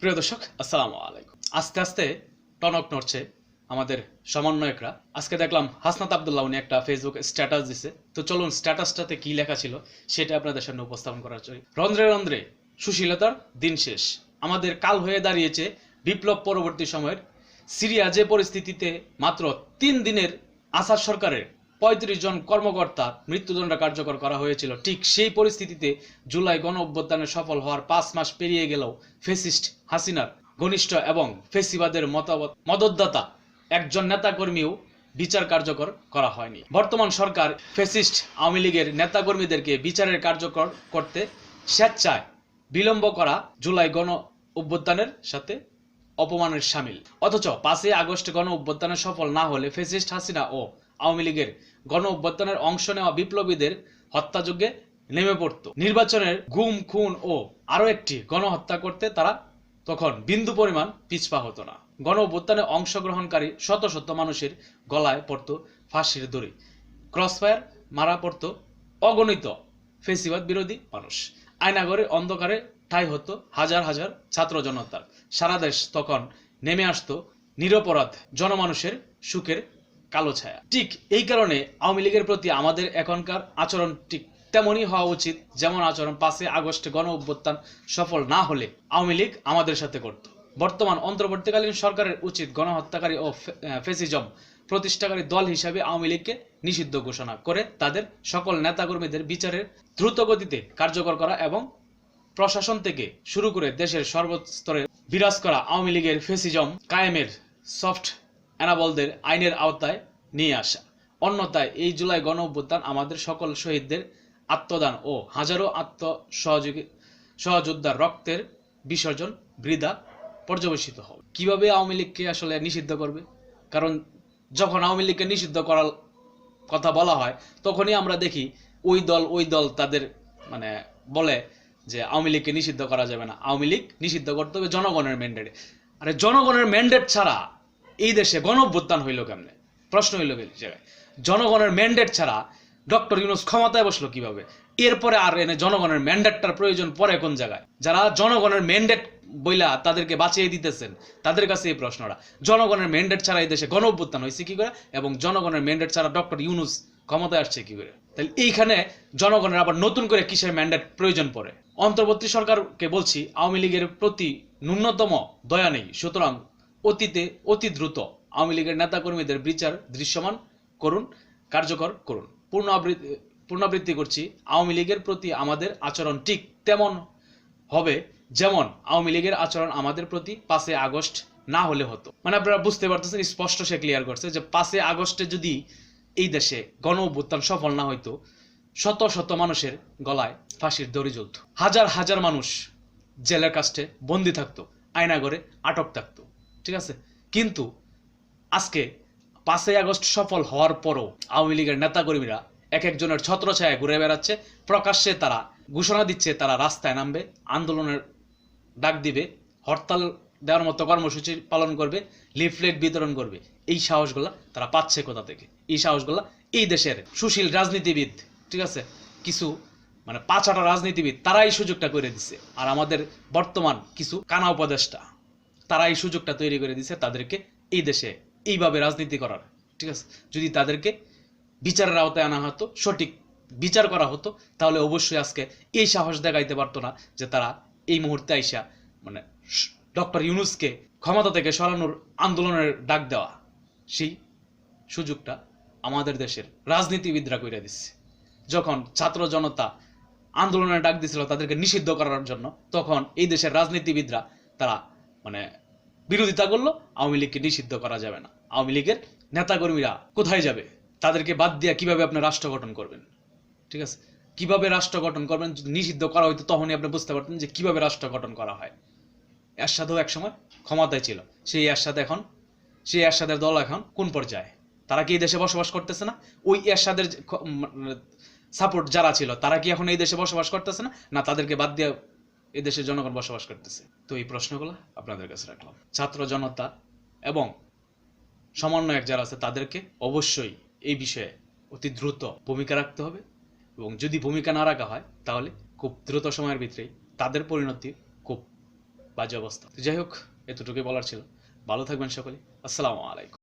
প্রিয় দর্শক, আসসালামু আলাইকুম। আস্তে আস্তে টনক নড়ছে আমাদের সমন্বয়করা। আজকে দেখলাম হাসনাত আবদুল্লাহ, উনি একটা ফেসবুক স্ট্যাটাস দিছে। তো চলুন স্ট্যাটাসটাতে কি লেখা ছিল সেটা আপনাদের সামনে উপস্থাপন করার জন্য। রন্ধ্রে রন্ধ্রে সুশীলতার দিন শেষ। আমাদের কাল হয়ে দাঁড়িয়েছে বিপ্লব পরবর্তী সময়ের। সিরিয়া যে পরিস্থিতিতে মাত্র তিন দিনের আসাদ সরকারের পঁয়ত্রিশ জন কর্মকর্তা মৃত্যুদণ্ড কার্যকর করা হয়েছিল। ঠিক সেই পরিস্থিতিতে জুলাই গণ অভ্যুত্থানে সফল হওয়ার পাঁচ মাস পেরিয়ে গেলেও ফেসিস্ট হাসিনার ঘনিষ্ঠ এবং ফেসিবাদের মতামত মদতদাতা একজন নেতাকর্মীও বিচার কার্যকর করা হয়নি। বর্তমান সরকার ফেসিস্ট আওয়ামী লীগের নেতাকর্মীদেরকে বিচারের কার্যকর করতে স্বেচ্ছায় বিলম্ব করা জুলাই গণ অভ্যুত্থানের সাথে অপমানের সামিল। অথচ পাঁচই আগস্ট গণ অভ্যুত্থানে সফল না হলে ফেসিস্ট হাসিনা ও আওয়ামী লীগের গণ অভ্যুত্থানের অংশ নেওয়া বিপ্লবীদের হত্যাযজ্ঞে নেমে পড়ত। নির্বাচনের গুম, খুন ও আরও একটি গণহত্যা করতে তারা তখন বিন্দু পরিমাণ পিছপা হতো না। গণ অভ্যুত্থানে অংশগ্রহণকারী শত শত মানুষের গলায় পড়ত ফাঁসির দড়ি। ক্রসফায়ার মারা পড়ত অগণিত ফেসিবাদ বিরোধী মানুষ। আয়নাগরে অন্ধকারে ঠাই হতো হাজার হাজার ছাত্র জনতার। সারা দেশ তখন নেমে আসতো নিরপরাধ জনমানুষের সুখের কালো ছায়া। ঠিক এই কারণে আওয়ামী লীগের প্রতি আমাদের এখনকার আচরণ ঠিক তেমনই হওয়া উচিত যেমন আচরণ পাঁচই আগস্টে গণ অভ্যুত্থান সফল না হলে আওয়ামী লীগ আমাদের সাথে করত। বর্তমান অন্তর্বর্তীকালীন সরকারের উচিত গণহত্যাকারী ও ফেসিজম প্রতিষ্ঠাকারী দল হিসাবে আওয়ামী লীগকে নিষিদ্ধ ঘোষণা করে তাদের সকল নেতাকর্মীদের বিচারের দ্রুত গতিতে কার্যকর করা এবং প্রশাসন থেকে শুরু করে দেশের সর্বস্তরে বিরাজ করা আওয়ামী লীগের ফেসিজম কায়েমের সফট অ্যানাবলদের আইনের আওতায় নিয়ে আসা। অন্যথায় এই জুলাই গণ অভ্যুত্থান আমাদের সকল শহীদদের আত্মদান ও হাজারো আত্ম সহযোগী সহযোদ্ধার রক্তের বিসর্জন বৃদা পর্যবেসিত হবে। কীভাবে আওয়ামী লীগকে আসলে নিষিদ্ধ করবে? কারণ যখন আওয়ামী লীগকে নিষিদ্ধ করার কথা বলা হয়, তখনই আমরা দেখি ওই দল ওই দল তাদের মানে বলে যে আওয়ামী লীগকে নিষিদ্ধ করা যাবে না। আওয়ামী লীগ নিষিদ্ধ করতে হবে জনগণের ম্যান্ডেটে আরে জনগণের ম্যান্ডেট ছাড়া এই দেশে গণ অভ্যুত্থান হইল কেমনে? প্রশ্ন হইল জায়গায়। জনগণের ম্যান্ডেট ছাড়া ডক্টর ইউনুস ক্ষমতায় বসল কীভাবে? এরপরে আর এনে জনগণের ম্যান্ডেটটার প্রয়োজন পরে কোন জায়গায়? যারা জনগণের ম্যান্ডেট বইলা তাদেরকে বাঁচিয়ে দিতেছেন, তাদের কাছে এই প্রশ্নটা। জনগণের ম্যান্ডেট ছাড়া এই দেশে গণ অভ্যুত্থান হয়েছে কি করে? এবং জনগণের ম্যান্ডেট ছাড়া ডক্টর ইউনুস ক্ষমতায় আসছে কি করে? তাহলে এইখানে জনগণের আবার নতুন করে কিসের ম্যান্ডেট প্রয়োজন পড়ে? অন্তর্বর্তী সরকারকে বলছি, আওয়ামী লীগের প্রতি ন্যূনতম দয়া নেই। সুতরাং অতীতে অতি দ্রুত আওয়ামী লীগের নেতাকর্মীদের বিচার দৃশ্যমান করুন, কার্যকর করুন। পুনরাবৃত্তি পুনরাবৃত্তি করছি, আওয়ামী লীগের প্রতি আমাদের আচরণ ঠিক তেমন হবে যেমন আওয়ামী লীগের আচরণ আমাদের প্রতি পাঁচই আগস্ট না হলে হতো। মানে আপনারা বুঝতে পারতেছেন, স্পষ্ট সে ক্লিয়ার করছে যে পাঁচই আগস্টে যদি এই দেশে গণ অভ্যুত্থান সফল না হইতো, শত শত মানুষের গলায় ফাঁসির দড়ি জ্বলত। হাজার হাজার মানুষ জেলের কাছে বন্দি থাকতো, আয়নাগরে আটক থাকতো। ঠিক আছে? কিন্তু আজকে পাঁচই আগস্ট সফল হওয়ার পরও আওয়ামী লীগের নেতাকর্মীরা এক একজনের ছত্রছায়া ঘুরে বেড়াচ্ছে। প্রকাশ্যে তারা ঘোষণা দিচ্ছে, তারা রাস্তায় নামবে, আন্দোলনের ডাক দিবে, হরতাল দেওয়ার মতো কর্মসূচি পালন করবে, লিফলেট বিতরণ করবে। এই সাহসগুলা তারা পাচ্ছে কোথা থেকে? এই সাহসগুলা এই দেশের সুশীল রাজনীতিবিদ, ঠিক আছে? কিছু মানে পাঁচাটা রাজনীতিবিদ তারা এই সুযোগটা করে দিছে। আর আমাদের বর্তমান কিছু কানা উপদেষ্টা। তারা এই সুযোগটা তৈরি করে দিছে তাদেরকে এই দেশে এইভাবে রাজনীতি করার, ঠিক আছে? যদি তাদেরকে বিচারের আওতায় আনা হতো, সঠিক বিচার করা হতো, তাহলে অবশ্যই আজকে এই সাহস দেখাইতে পারতো না যে তারা এই মুহূর্তে আইসা মানে ডক্টর ইউনুসকে ক্ষমতা থেকে সরানোর আন্দোলনের ডাক দেওয়া, সেই সুযোগটা আমাদের দেশের রাজনীতিবিদরা করে দিচ্ছে যখন ছাত্র জনতা আন্দোলনের ডাক দিছিল তাদেরকে নিষিদ্ধ করার জন্য, তখন এই দেশের রাজনীতিবিদরা তারা মানে বিরোধিতা করল, আওয়ামী লীগকে নিষিদ্ধ করা যাবে না। আওয়ামী লীগের নেতাকর্মীরা কোথায় যাবে? তাদেরকে বাদ দিয়ে কীভাবে আপনি রাষ্ট্র গঠন করবেন? ঠিক আছে? কীভাবে রাষ্ট্র গঠন করবেন? যদি নিষিদ্ধ করা হইতো, তখনই আপনি বুঝতে পারতেন যে কীভাবে রাষ্ট্র গঠন করা হয়। এরশাদও একসময় ক্ষমতায় ছিল। সেই এরশাদ এখন, সেই এরশাদের দল এখন কোন পর্যায়ে? তারা কি এই দেশে বসবাস করতেছে না? ওই এরশাদের সাপোর্ট যারা ছিল, তারা কি এখন এই দেশে বসবাস করতেছে না? না, তাদেরকে বাদ দিয়ে এই দেশের জনগণ বসবাস করতেছে। তো এই প্রশ্নগুলো আপনাদের কাছে রাখলাম। ছাত্র জনতা এবং সমন্বয়ক যারা আছে, তাদেরকে অবশ্যই এই বিষয়ে অতি দ্রুত ভূমিকা রাখতে হবে এবং যদি ভূমিকা না রাখা হয়, তাহলে খুব দ্রুত সময়ের ভিতরেই তাদের পরিণতি খুব বাজে অবস্থা। যাই হোক, এতটুকুই বলার ছিল। ভালো থাকবেন সকলে। আসসালামু আলাইকুম।